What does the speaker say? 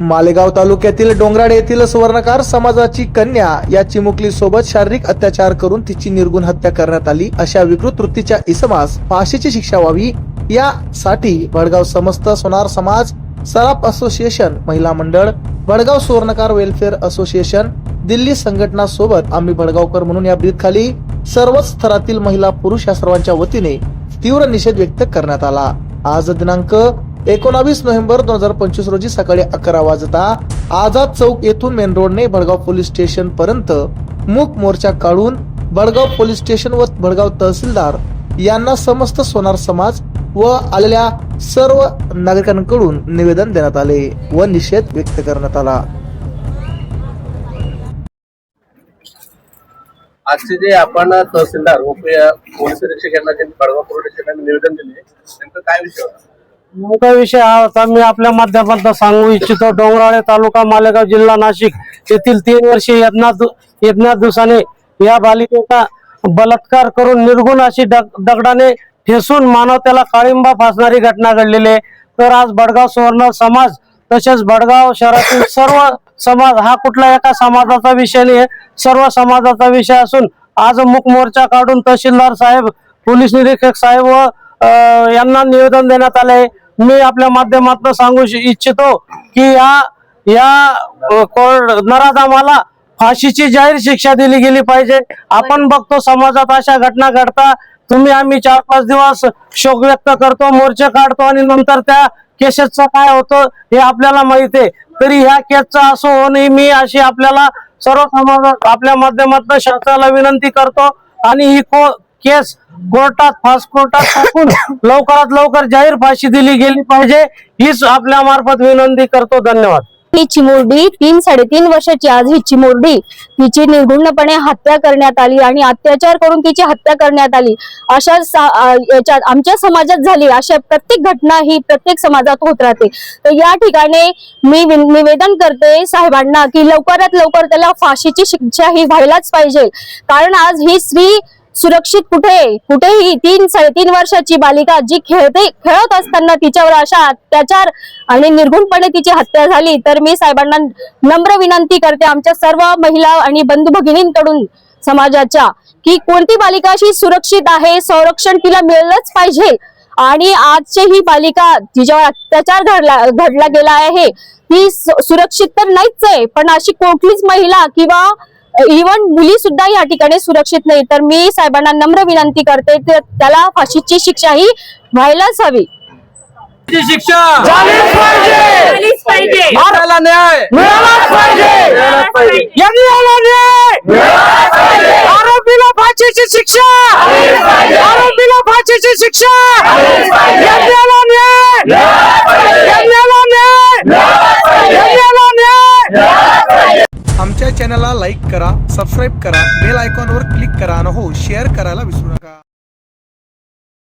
मालेगाव तालुक्यातील डोंगराड येथील सुवर्णकार समाजाची कन्या या चिमुकली सोबत शारीरिक अत्याचार करून तिची निर्गुण हत्या करण्यात आली. अशा विकृत वृत्तीच्या इसमास फाशीची शिक्षा व्हावी. यासाठी भडगाव समस्त सोनार समाज सराफ असोसिएशन महिला मंडळ भडगाव सुवर्णकार वेलफेअर असोसिएशन दिल्ली संघटना सोबत आम्ही भडगावकर म्हणून या ब्रीदखाली सर्वच स्तरातील महिला पुरुष या सर्वांच्या वतीने तीव्र निषेध व्यक्त करण्यात आला. आज दिनांक एकोणावीस नोव्हेंबर दोन हजार पंचवीस रोजी सकाळी अकरा वाजता आझाद चौक येथून मेन रोडने भडगाव पोलीस स्टेशन पर्यंत मूक मोर्चा काढून भडगाव पोलीस स्टेशन व भडगाव तहसीलदार यांना समस्त सोनार समाज व आलेल्या सर्व नागरिकांकडून निवेदन देण्यात आले व निषेध व्यक्त करण्यात आला. आजचे जे आपण तहसीलदार व पोलीस निरीक्षक यांना जे भडगाव पोलीस स्टेशनला निवेदन दिले नेमकं काय विषय होता? मोठा विषय हा होता मी आपल्या माध्यमातून सांगू इच्छितो डोंगराळे तालुका मालेगाव जिल्हा नाशिक येथील तीन वर्षे यज्ञात यज्ञात दिवसाने या बालिकेचा बलात्कार करून निर्गुण अशी दग- दगडाने ठेसून मानवतेला काळिंबा फासणारी घटना घडलेली आहे. तर आज बडगाव सुवर्ण समाज तसेच बडगाव शहरातील सर्व समाज हा कुठला एका समाजाचा विषय नाही सर्व समाजाचा विषय असून आज मुख मोर्चा काढून तहसीलदार साहेब पोलीस निरीक्षक साहेब व यांना निवेदन देण्यात आले मी आपल्या माध्यमातून सांगू इच्छितो की या या अ, कोर्ट नराधामाला फाशीची जाहीर शिक्षा दिली गेली पाहिजे. आपण बघतो समाजात अशा घटना घडता तुम्ही आम्ही चार पाच दिवस शोक व्यक्त करतो मोर्चे काढतो आणि नंतर त्या केसेसचं काय होतं हे आपल्याला माहिती आहे. तरी ह्या केसचा असो हो नाही मी अशी आपल्याला सर्व समाजात आपल्या माध्यमातून शासनाला विनंती करतो आणि ही को केस कोर्टात फास्ट कोर्टात टाकून लवकरात लवकर जाहीर फाशी दिली गेली पाहिजे. हीच आपल्या मार्फत विनंती करतो. धन्यवाद. ही चिमुरडी तीन साडेतीन वर्षाची आज ही चिमुरडी तिची निर्गुणपणे हत्या करण्यात आली आणि अत्याचार करून तिची हत्या करण्यात आली. अशा याच्यात आमच्या समाजात झाली अशा प्रत्येक घटना ही प्रत्येक समाजात होत राहते. तर या ठिकाणी मी विन- निवेदन करते साहेबांना की लवकरात लवकर त्याला फाशीची शिक्षा ही व्हायलाच पाहिजे. कारण आज ही स्त्री सुरक्षित कुठे? कुठेही तीन साडेतीन वर्षाची बालिका जी खेळते खेळत असताना तिच्यावर अशा अत्याचार आणि निर्गुणपणे तिची हत्या झाली तर मी साहेबांना नम्र विनंती करते आमच्या सर्व महिला आणि बंधू भगिनींकडून समाजाच्या की कोणती बालिका अशी सुरक्षित आहे संरक्षण तिला मिळलंच पाहिजे. आणि आजची ही बालिका तिच्यावर अत्याचार घडला घडला गेला आहे ती सुरक्षित तर नाहीच आहे पण अशी कुठलीच महिला किंवा इव्हन मुली सुद्धा या ठिकाणी सुरक्षित नाही. तर मी साहेबांना नम्र विनंती करते त्याला फाशीची शिक्षा ही व्हायलाच हवी. शिक्षा! झालीच पाहिजे! मारायला न्याय! मिळालाच पाहिजे! आरोपीला फाशीची शिक्षा! आरोपीला फाशीची शिक्षा! न्याय यज्ञाला न्याय यज्ञाला न्याय आमच्या चॅनलला लाईक करा सबस्क्राईब करा बेल आयकॉनवर क्लिक करा आणि हो शेअर करायला विसरू नका.